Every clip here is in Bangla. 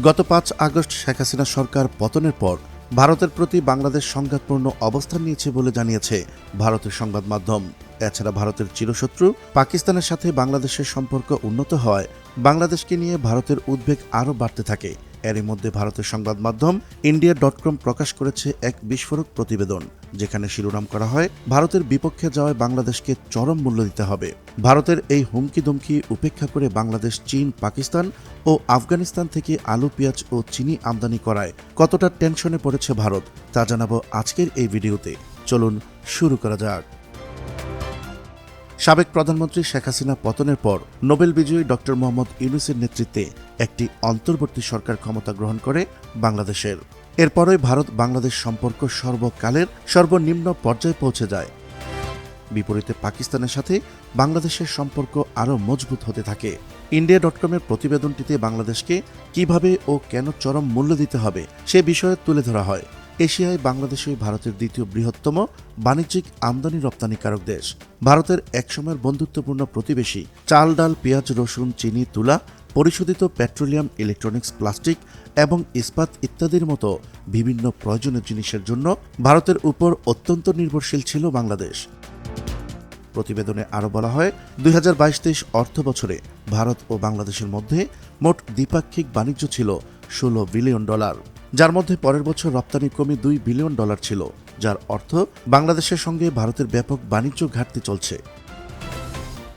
গত পাঁচ আগস্ট শেখ হাসিনা সরকার পতনের পর ভারতের প্রতি বাংলাদেশ সংঘাতপূর্ণ অবস্থান নিয়েছে বলে জানিয়েছে ভারতের সংবাদ মাধ্যম। এছাড়া ভারতের চিরশত্রু পাকিস্তানের সাথে বাংলাদেশের সম্পর্ক উন্নত হয় বাংলাদেশকে নিয়ে ভারতের উদ্বেগ আরও বাড়তে থাকে। এরই মধ্যে ভারতের সংবাদ মাধ্যম ইন্ডিয়া ডট কম প্রকাশ করেছে এক বিস্ফোরক প্রতিবেদন, যেখানে শিরোনাম করা হয়, ভারতের বিপক্ষে যাওয়ায় বাংলাদেশকে চরম মূল্য দিতে হবে। ভারতের এই হুমকি দুমকি উপেক্ষা করে বাংলাদেশ, চীন, পাকিস্তান ও আফগানিস্তান থেকে আলু, পেঁয়াজ ও চিনি আমদানি করায় কতটা টেনশনে পড়েছে ভারত, তা জানাব আজকের এই ভিডিওতে। চলুন শুরু করা যাক। সাবেক প্রধানমন্ত্রী শেখ হাসিনা পতনের পর নোবেল বিজয়ী ডক্টর মোহাম্মদ ইউনুসের নেতৃত্বে একটি অন্তর্বর্তী সরকার ক্ষমতা গ্রহণ করে বাংলাদেশের। এরপরই ভারত বাংলাদেশ সম্পর্ক সর্বকালের সর্বনিম্ন পর্যায়ে পৌঁছে যায়। বিপরীতে পাকিস্তানের সাথে বাংলাদেশের সম্পর্ক আরও মজবুত হতে থাকে। ইন্ডিয়া ডট কমের প্রতিবেদনটিতে বাংলাদেশকে কীভাবে ও কেন চরম মূল্য দিতে হবে সে বিষয়ে তুলে ধরা হয়। এশিয়ায় বাংলাদেশই ভারতের দ্বিতীয় বৃহত্তম বাণিজ্যিক আমদানি রপ্তানিকারক দেশ। ভারতের একসময়ের বন্ধুত্বপূর্ণ প্রতিবেশী চাল, ডাল, পেঁয়াজ, রসুন, চিনি, তুলা, পরিশোধিত পেট্রোলিয়াম, ইলেকট্রনিক্স, প্লাস্টিক এবং ইস্পাত ইত্যাদির মতো বিভিন্ন প্রয়োজনীয় জিনিসের জন্য ভারতের উপর অত্যন্ত নির্ভরশীল ছিল বাংলাদেশ। প্রতিবেদনে আরও বলা হয়, দুই হাজার বাইশ তেইশ অর্থ বছরে ভারত ও বাংলাদেশের মধ্যে মোট দ্বিপাক্ষিক বাণিজ্য ছিল ষোলো বিলিয়ন ডলার। যার মধ্যে পরের বছর রপ্তানি কমে দুই বিলিয়ন ডলার ছিল, যার অর্থ বাংলাদেশের সঙ্গে ভারতের ব্যাপক বাণিজ্য ঘাটতি চলছে।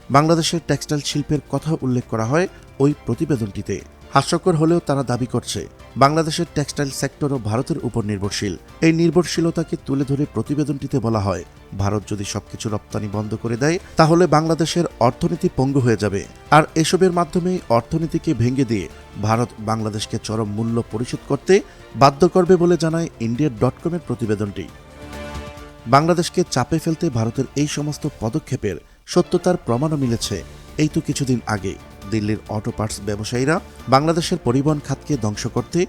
বাংলাদেশের টেক্সটাইল শিল্পের কথা উল্লেখ করা হয় ওই প্রতিবেদনটিতে। হাস্যকর হলেও তারা দাবি করছে, বাংলাদেশের টেক্সটাইল সেক্টরও ভারতের উপর নির্ভরশীল। এই নির্ভরশীলতাকে তুলে ধরে প্রতিবেদনটিতে বলা হয়, ভারত যদি সবকিছু রপ্তানি বন্ধ করে দেয়, তাহলে বাংলাদেশের অর্থনীতি পঙ্গু হয়ে যাবে। আর এসবের মাধ্যমে অর্থনীতিকে ভেঙে দিয়ে ভারত বাংলাদেশকে চরম মূল্য পরিশোধ করতে বাধ্য করবে বলে জানায় ইন্ডিয়া ডট কমের প্রতিবেদনটি। বাংলাদেশকে চাপে ফেলতে ভারতের এই সমস্ত পদক্ষেপের সত্যতার প্রমাণও মিলেছে, এই তো কিছুদিন আগে। দিল্লির অটো পার্টস ব্যবসায়ীরা বাংলাদেশের পরিবহন খাতকে ধ্বংস করতে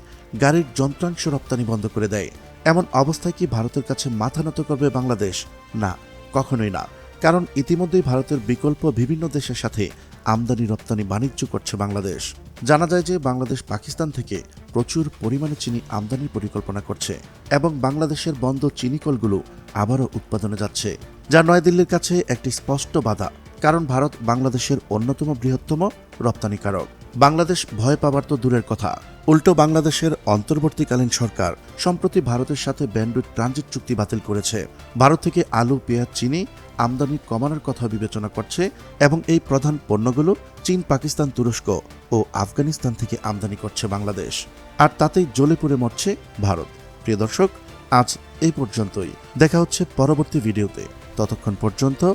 গাড়ির যন্ত্রাংশ রপ্তানি বন্ধ করে দেয়। এমন অবস্থায় কি ভারতের কাছে মাথা নত করবে বাংলাদেশ? না, কখনোই না। কারণ ইতিমধ্যেই ভারতের বিকল্প বিভিন্ন দেশের সাথে আমদানি, রপ্তানি, বাণিজ্য করছে বাংলাদেশ। জানা যায় যে বাংলাদেশ পাকিস্তান থেকে প্রচুর পরিমাণে চিনি আমদানির পরিকল্পনা করছে এবং বাংলাদেশের বন্ধ চিনিকলগুলো আবারও উৎপাদনে যাচ্ছে, যা নয়াদিল্লির কাছে একটি স্পষ্ট বাধা। কারণ ভারত বাংলাদেশের অন্যতম বৃহত্তম রপ্তানিকারক। বাংলাদেশ ভয় পাবার তো দূরের কথা। উল্টো বাংলাদেশের অন্তর্বর্তীকালীন সরকার সম্প্রতি ভারতের সাথে ব্যান্ডুইড ট্রানজিট চুক্তি বাতিল করেছে। ভারত থেকে আলু, পেঁয়াজ, চিনি আমদানি কমানোর কথা বিবেচনা করছে এবং এই প্রধান পণ্যগুলো চীন, পাকিস্তান, তুরস্ক ও আফগানিস্তান থেকে আমদানি করছে বাংলাদেশ। আর তাতেই জ্বলে পুড়ে মরছে ভারত। প্রিয় দর্শক, আজ এই পর্যন্তই। দেখা হচ্ছে পরবর্তী ভিডিওতে। ততক্ষণ পর্যন্ত